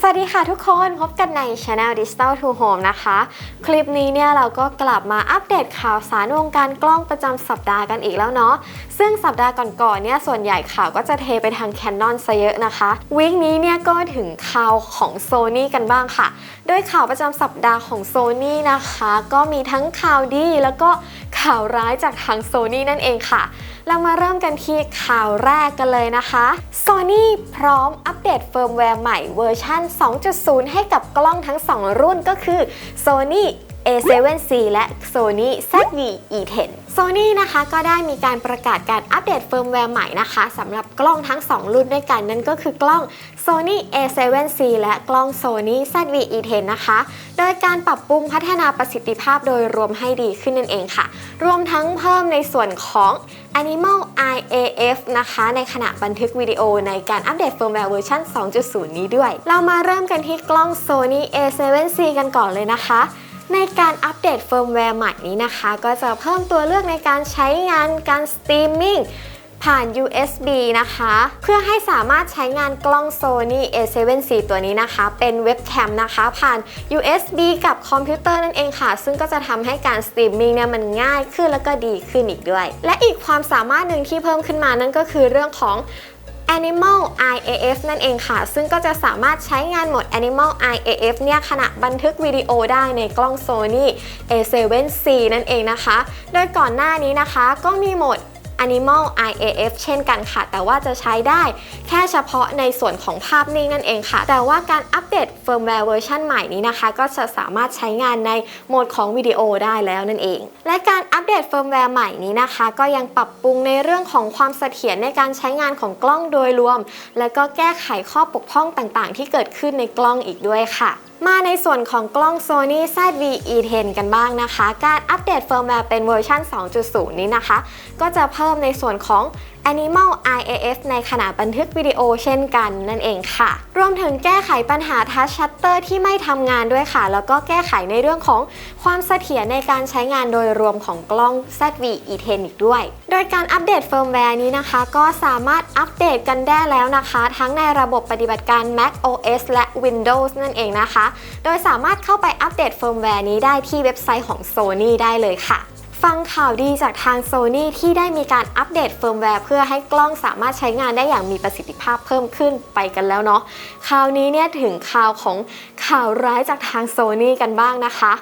สวัสดีค่ะทุกคนพบกันใน Channel Digital to Home นะคะ คลิปนี้เนี่ยเราก็กลับมาอัปเดตข่าวสารวงการกล้องประจำสัปดาห์กันอีกแล้วเนาะซึ่งสัปดาห์ก่อนๆเนี่ยส่วนใหญ่ข่าวก็จะเทไปทาง Canon ซะเยอะนะคะวีคนี้เนี่ยก็ถึงข่าวของ Sony กันบ้างค่ะ โดยข่าวประจำสัปดาห์ของ Sony นะคะ ก็มีทั้งข่าวดีแล้วก็ข่าวร้ายจากทาง Sony นั่นเองค่ะเรามาเริ่มกันที่ข่าวแรกกันเลยนะคะ Sony พร้อมอัปเดตเฟิร์มแวร์ใหม่เวอร์ชัน2.0 ให้กับกล้องทั้ง 2 รุ่นก็คือ Sony A7C และ Sony ZV-E10 Sony นะคะก็ได้มีการประกาศการอัปเดตเฟิร์มแวร์ใหม่นะคะสำหรับกล้องทั้ง 2 รุ่นด้วยกันนั่นก็คือกล้อง Sony A7C และกล้อง Sony ZV-E10 นะคะ โดยการปรับปรุงพัฒนาประสิทธิภาพโดยรวมให้ดีขึ้นนั่นเองค่ะ รวมทั้งเพิ่มในส่วนของ Animal IAF นะคะ ในขณะบันทึกวิดีโอในการอัปเดตเฟิร์มแวร์เวอร์ชัน2.0 นี้ด้วย เรามาเริ่มกันที่กล้อง Sony A7C กันก่อนเลยนะคะ ในการอัปเดตเฟิร์มแวร์ใหม่นี้นะคะ ก็จะเพิ่มตัวเลือกในการใช้งานการสตรีมมิ่งผ่าน USB นะคะ เพื่อให้สามารถใช้งานกล้อง Sony A7C ตัวนี้นะคะ เป็นเว็บแคมนะคะ ผ่าน USB กับคอมพิวเตอร์นั่นเองค่ะ ซึ่งก็จะทำให้การสตรีมมิ่งเนี่ยมันง่ายขึ้นแล้วก็ดีขึ้นอีกด้วย และอีกความสามารถหนึ่งที่เพิ่มขึ้นมานั่นก็คือเรื่องของ Animal IAF นั่นเองค่ะ ซึ่งก็จะสามารถใช้งานโหมด Animal IAF เนี่ยขณะบันทึกวิดีโอได้ในกล้อง Sony A7C นั่นเองนะคะ โดยก่อนหน้านี้นะคะ ก็มีโหมด Animal IAF เช่นกันค่ะ แต่ว่าจะใช้ได้แค่เฉพาะในส่วนของภาพนิ่งนั่นเองค่ะ แต่ว่าการอัปเดตเฟิร์มแวร์เวอร์ชันใหม่นี้นะคะ ก็จะสามารถใช้งานในโหมดของวิดีโอได้แล้วนั่นเอง และการอัปเดตเฟิร์มแวร์ใหม่นี้นะคะ ก็ยังปรับปรุงในเรื่องของความเสถียรในการใช้งานของกล้องโดยรวม และก็แก้ไขข้อบกพร่องต่างๆ ที่เกิดขึ้นในกล้องอีกด้วยค่ะมาในส่วนของกล้อง Sony ZV-E10 กันบ้างนะคะ การอัปเดตเฟิร์มแวร์เป็นเวอร์ชัน2.0 นี้นะคะ ก็จะเพิ่มในส่วนของ Animal IAF ในขณะบันทึกวิดีโอเช่นกันนั่นเองค่ะ รวมถึงแก้ไขปัญหาทัชชัตเตอร์ที่ไม่ทำงานด้วยค่ะ แล้วก็แก้ไขในเรื่องของความเสถียรในการใช้งานโดยรวมของกล้อง ZV-E10 อีกด้วย โดยการอัปเดตเฟิร์มแวร์นี้นะคะ ก็สามารถอัปเดตกันได้แล้วนะคะ ทั้งในระบบปฏิบัติการ Mac OS และ Windows นั่นเองนะคะ โดยสามารถเข้าไปอัปเดตเฟิร์มแวร์นี้ได้ที่เว็บไซต์ของ Sony ได้เลยค่ะ ฟังข่าวดีจากทาง Sony ที่ได้มีการอัปเดตเฟิร์มแวร์เพื่อให้กล้องสามารถใช้งานได้อย่างมีประสิทธิภาพเพิ่มขึ้นไปกันแล้วเนาะคราวนี้เนี่ยถึงข่าวของข่าวร้ายจากทาง Sony กันบ้างนะคะ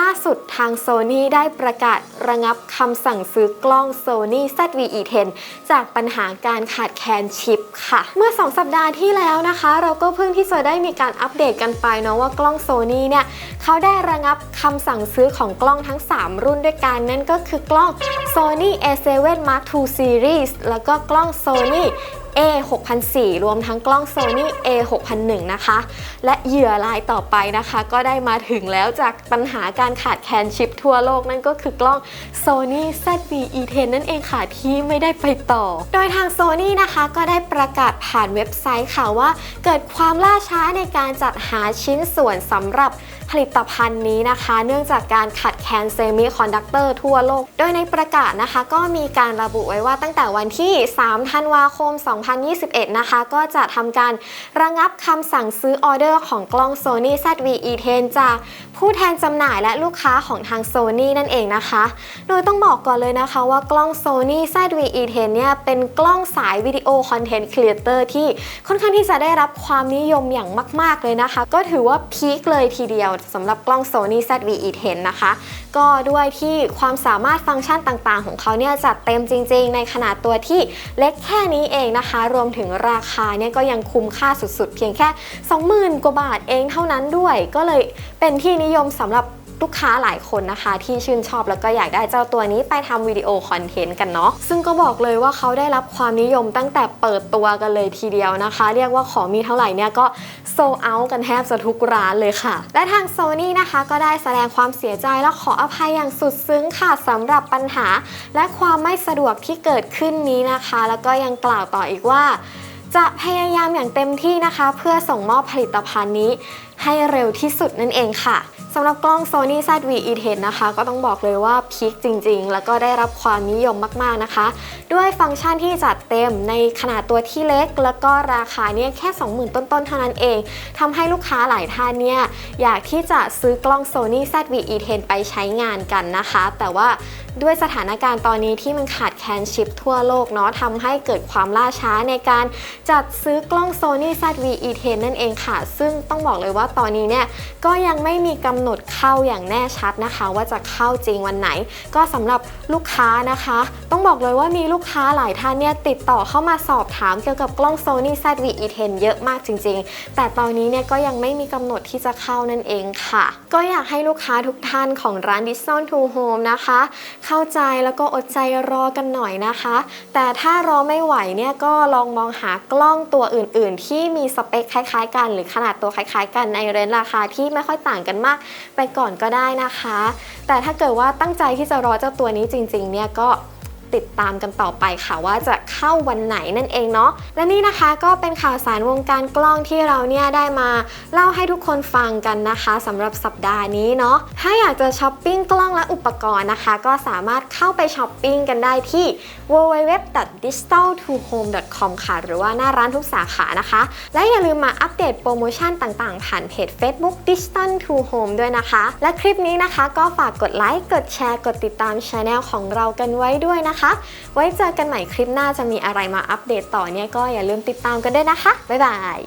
ล่าสุดทาง Sony ได้ประกาศระงับคำสั่งซื้อกล้อง Sony ZV-E10 จากปัญหาการขาดแคลนชิปค่ะ เมื่อ 2 สัปดาห์ที่แล้วนะคะ เราก็เพิ่งที่จะได้มีการอัปเดตกันไปเนาะว่ากล้อง Sony เนี่ยเขาได้ระงับคำสั่งซื้อของกล้องทั้ง 3 รุ่นด้วยกัน นั่นก็คือกล้อง Sony A7 Mark II Series แล้วก็กล้อง Sony A 6 0 0รวมทั้งกล้อง Sony A 6 0 0นะคะ และเหยื่อรายต่อไปนะคะ ก็ได้มาถึงแล้วจากปัญหาการขาดแคลนชิปทั่วโลกนั่นก็คือกล้อง Sony ZV-E10 นั่นเองค่ะที่ไม่ได้ไปต่อ โดยทาง Sony นะคะก็ได้ประกาศผ่านเว็บไซต์ค่ะว่า เกิดความล่าช้าในการจัดหาชิ้นส่วนสำหรับ ผลิตภัณฑ์นี้นะคะ เนื่องจากการขัดแคลนเซมิคอนดักเตอร์ทั่วโลก โดยในประกาศนะคะก็มีการระบุไว้ว่าตั้งแต่วันที่ 3 ธันวาคม 2021 นะคะ ก็จะทำการระงับคำสั่งซื้อออเดอร์ของกล้อง Sony ZV-E10 จากผู้แทนจำหน่ายและลูกค้าของทาง Sony นั่นเองนะคะ โดยต้องบอกก่อนเลยนะคะว่ากล้อง Sony ZV-E10 เนี่ยเป็นกล้องสายวิดีโอคอนเทนต์ครีเอเตอร์ที่ค่อนข้างที่จะได้รับความนิยมอย่างมาก ๆ เลยนะคะ ก็ถือว่าพีคเลยทีเดียวสำหรับกล้อง Sony ZV-E10 นะคะ ก็ด้วยที่ความสามารถฟังก์ชันต่างๆ ของเขาเนี่ยจัดเต็มจริง ๆ ในขนาดตัวที่เล็กแค่นี้เองนะคะ รวมถึงราคาเนี่ยก็ยังคุ้มค่าสุดๆ เพียงแค่ 20,000 กว่าบาทเองเท่านั้นด้วย ก็เลยเป็นที่นิยมสำหรับ ลูกค้าหลายคนนะคะ ที่ชื่นชอบแล้วก็อยากได้เจ้าตัวนี้ไปทำวิดีโอคอนเทนต์กันเนาะซึ่งก็บอกเลยว่าเขาได้รับความนิยมตั้งแต่เปิดตัวกันเลยทีเดียวนะคะ เรียกว่าของมีเท่าไหร่เนี่ยก็โซเอากันแทบจะทุกร้านเลยค่ะ และทาง Sony นะคะก็ได้แสดงความเสียใจและขออภัยอย่างสุดซึ้งค่ะสำหรับปัญหา และความไม่สะดวกที่เกิดขึ้นนี้นะคะ แล้วก็ยังกล่าวต่ออีกว่า จะพยายามอย่างเต็มที่นะคะ เพื่อส่งมอบผลิตภัณฑ์นี้ให้เร็วที่สุดนั่นเองค่ะำหรับกล้อง Sony ZV-E10 นะคะ ก็ต้องบอกเลยว่าพีคจริง ๆ แล้วก็ได้รับความนิยมมาก ๆ นะคะ ด้วยฟังก์ชันที่จัดเต็มในขนาดตัวที่เล็ก แล้วก็ราคาเนี่ยแค่ 20,000 ต้น ๆ เท่านั้นเอง ทำให้ลูกค้าหลายท่านเนี่ย อยากที่จะซื้อกล้อง Sony ZV-E10 ไปใช้งานกันนะคะ แต่ว่าด้วยสถานการณ์ตอนนี้ที่มันขาดแคลนชิปทั่วโลกเนาะทำให้เกิดความล่าช้าในการจัดซื้อกล้อง Sony ZV-E10 นั่นเองค่ะ ซึ่งต้องบอกเลยว่าตอนนี้เนี่ยก็ยังไม่มีกำหนดนดเข้าอย่างแน่ชัดนะคะ ว่าจะเข้าจริงวันไหน ก็สำหรับลูกค้านะคะ ต้องบอกเลยว่ามีลูกค้าหลายท่านเนี่ยติดต่อเข้ามาสอบถามเกี่ยวกับกล้อง Sony ZV-E10 เยอะมากจริง ๆ แต่ตอนนี้เนี่ยก็ยังไม่มีกำหนดที่จะเข้านั่นเองค่ะ ก็อยากให้ลูกค้าทุกท่านของร้าน d i s o n to Home นะคะ เข้าใจแล้วก็อดใจรอกันหน่อยนะคะ แต่ถ้ารอไม่ไหวเนี่ยก็ลองมองหากล้องตัวอื่น ๆ ที่มีสเปคคล้ายๆ กัน หรือขนาดตัวคล้ายๆ กันในเรนจ์ราคาที่ไม่ค่อยต่างกันมากไปก่อนก็ได้นะคะ แต่ถ้าเกิดว่าตั้งใจที่จะรอเจ้าตัวนี้จริงๆเนี่ยก็ ติดตามกันต่อไปค่ะว่าจะเข้าวันไหนนั่นเองเนาะและนี่นะคะก็เป็นข่าวสารวงการกล้องที่เราเนี่ยได้มาเล่าให้ทุกคนฟังกันนะคะสำหรับสัปดาห์นี้เนาะถ้าอยากจะช้อปปิ้งกล้องและอุปกรณ์นะคะ ก็สามารถเข้าไปช้อปปิ้งกันได้ที่ www.digital2home.com ค่ะ หรือว่าหน้าร้านทุกสาขานะคะ และอย่าลืมมาอัปเดตโปรโมชั่นต่างๆ ผ่านเพจ Facebook Digital to Home ด้วยนะคะ และคลิปนี้นะคะก็ฝากกดไลค์กดแชร์กดติดตามช anel ของเรากันไว้ด้วยนะคะนะคะ ไว้เจอกันใหม่คลิปหน้าจะมีอะไรมาอัปเดตต่อเนี่ยก็อย่าลืมติดตามกันด้วยนะคะ บ๊ายบาย